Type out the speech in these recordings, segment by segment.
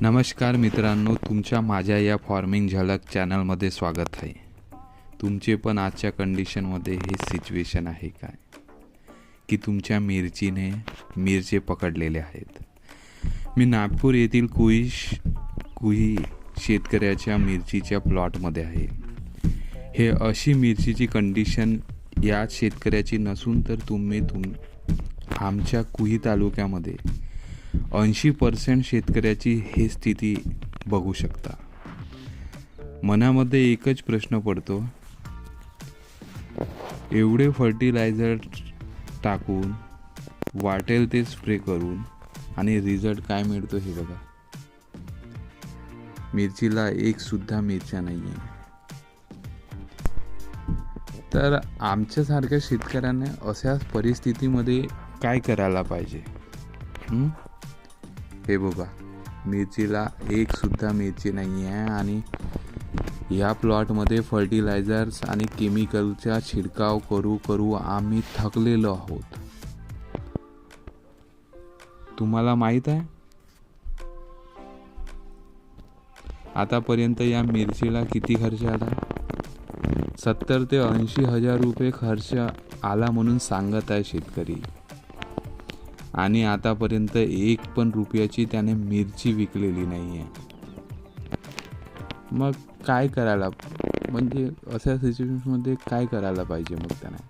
नमस्कार मित्रांनो तुमच्या माझ्या या फार्मिंग झलक चॅनलमध्ये स्वागत आहे. तुमचे पण आजच्या कंडिशनमध्ये हे सिच्युएशन आहे काय? की तुमच्या मिरचीने मिरचे पकडलेले आहेत. मी नागपूर येथील कुईश कुही शेतकऱ्याच्या मिरचीच्या प्लॉटमध्ये आहे. हे अशी मिरचीची कंडिशन या शेतकऱ्याची नसून तर तुम्ही तुम आमच्या कुही तालुक्यामध्ये ऐंशी पर्सेंट शेतकऱ्याची हे स्थिती बघू शकता. मनामध्ये एकच प्रश्न पडतो एवढे फर्टिलायझर टाकून वाटेल ते स्प्रे करून आणि रिझल्ट काय मिळतो हे बघा. मिरचीला एकसुद्धा मिरच्या नाही आहे तर आमच्यासारख्या शेतकऱ्यांना अशा परिस्थितीमध्ये काय करायला पाहिजे? हे? बघा मिरचीला एकसुद्धा मिरची नाही आहे आणि या प्लॉटमध्ये फर्टिलायझर्स आणि केमिकलचा छिडकाव करू करू आम्ही थकलेलो आहोत. तुम्हाला माहीत आहे? आतापर्यंत या मिरचीला किती खर्च आला? सत्तर ते ऐंशी हजार रुपये खर्च आला म्हणून सांगत आहे शेतकरी. आणि आतापर्यंत एक पण रुपयाची त्याने मिरची विकलेली नाही आहे मग काय करायला? म्हणजे अशा सिच्युएशनमध्ये काय करायला पाहिजे मग त्याने?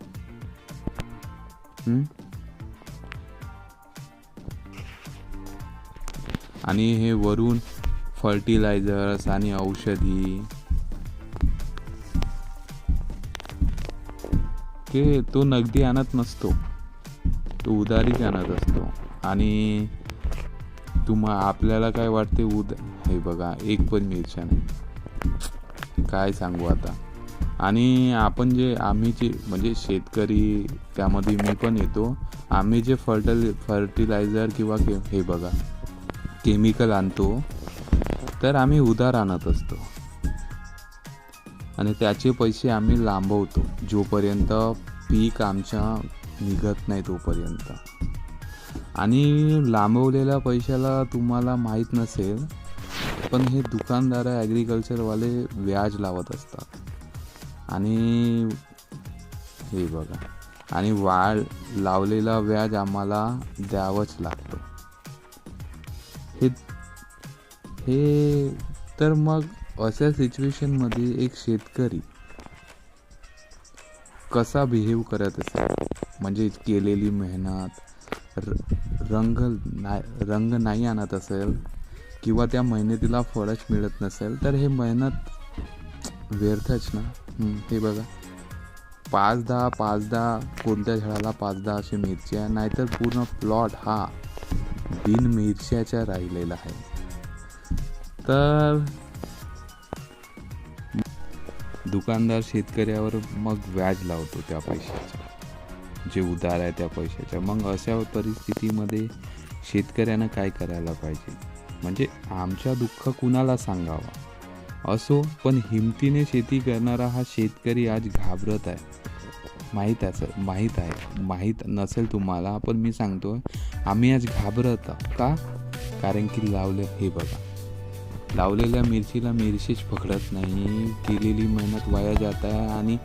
आणि हे वरून फर्टिलायझर्स आणि औषधी. ते तो नगदी आणत नसतो. तो उधारीच आणत असतो. आणि तुम्हा आपल्याला काय वाटते उद हे बघा एक पण मिरच्या नाही. काय सांगू आता? आणि आपण जे आम्ही जे म्हणजे शेतकरी त्यामध्ये मी पण येतो. आम्ही जे फर्टल फर्टिलायझर किंवा के हे बघा केमिकल आणतो तर आम्ही उधार आणत असतो. आणि त्याचे पैसे आम्ही लांबवतो. जोपर्यंत पीक आमच्या निघत नाही तोपर्यंत. आणि लांबवलेल्या पैशाला तुम्हाला माहीत नसेल पण हे दुकानदार ॲग्रिकल्चरवाले व्याज लावत असतात. आणि हे बघा आणि वाढ लावलेला व्याज आम्हाला द्यावंच लागतं. हे हे तर मग अशा सिच्युएशनमध्ये एक शेतकरी कसा बिहेव करत असेल? म्हणजे केलेली मेहनत र रंग नाही रंग नाही आणत असेल किंवा त्या मेहनतीला फळच मिळत नसेल तर हे मेहनत व्यर्थच ना? हे बघा. पाच दहा पाच दहा कोणत्या झाडाला पाच दहा अशी मिरच्या नाहीतर पूर्ण प्लॉट हा बिन मिरच्याच्या राहिलेला आहे. तर दुकानदार शेतकऱ्यावर मग व्याज लावतो त्या पैशाचं. जे उधार आहे त्या पैशाच्या. मग अशा परिस्थितीमध्ये शेतकऱ्यानं काय करायला पाहिजे? म्हणजे आमच्या दुःख कुणाला सांगावा? असो पण हिमतीने शेती करणारा हा शेतकरी आज घाबरत आहे. माहीत आहे सर माहीत आहे. माहीत नसेल तुम्हाला पण मी सांगतो आम्ही आज घाबरत आहोत. का? कारण की लावले हे बघा. लावलेल्या मिरचीला मिरचीच पकडत नाही. केलेली मेहनत वाया जात आहे आणि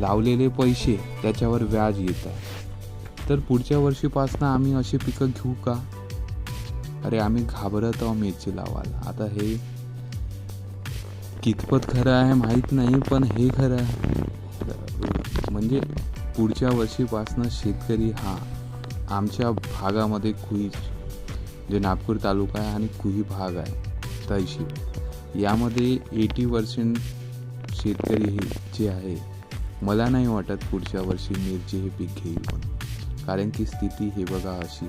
लावलेले पैसे त्याच्यावर व्याज येत आहे. तर पुढच्या वर्षीपासनं आम्ही अशी पिकं घेऊ का? अरे आम्ही घाबरत आहोत मिरची लावायला. आता हे कितपत खरं आहे माहीत नाही पण हे खरं आहे. म्हणजे पुढच्या वर्षीपासनं शेतकरी हा आमच्या भागामध्ये कुई जे नागपूर तालुका आहे आणि कुही भाग आहे तहसील. यामध्ये एटी पर्सेंट शेतकरी हे जे आहे मला नाही वाटत पुढच्या वर्षी मिरची हे पीक घेईल कारण की स्थिती हे बघा अशी.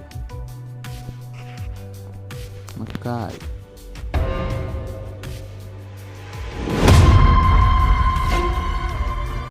मग काय?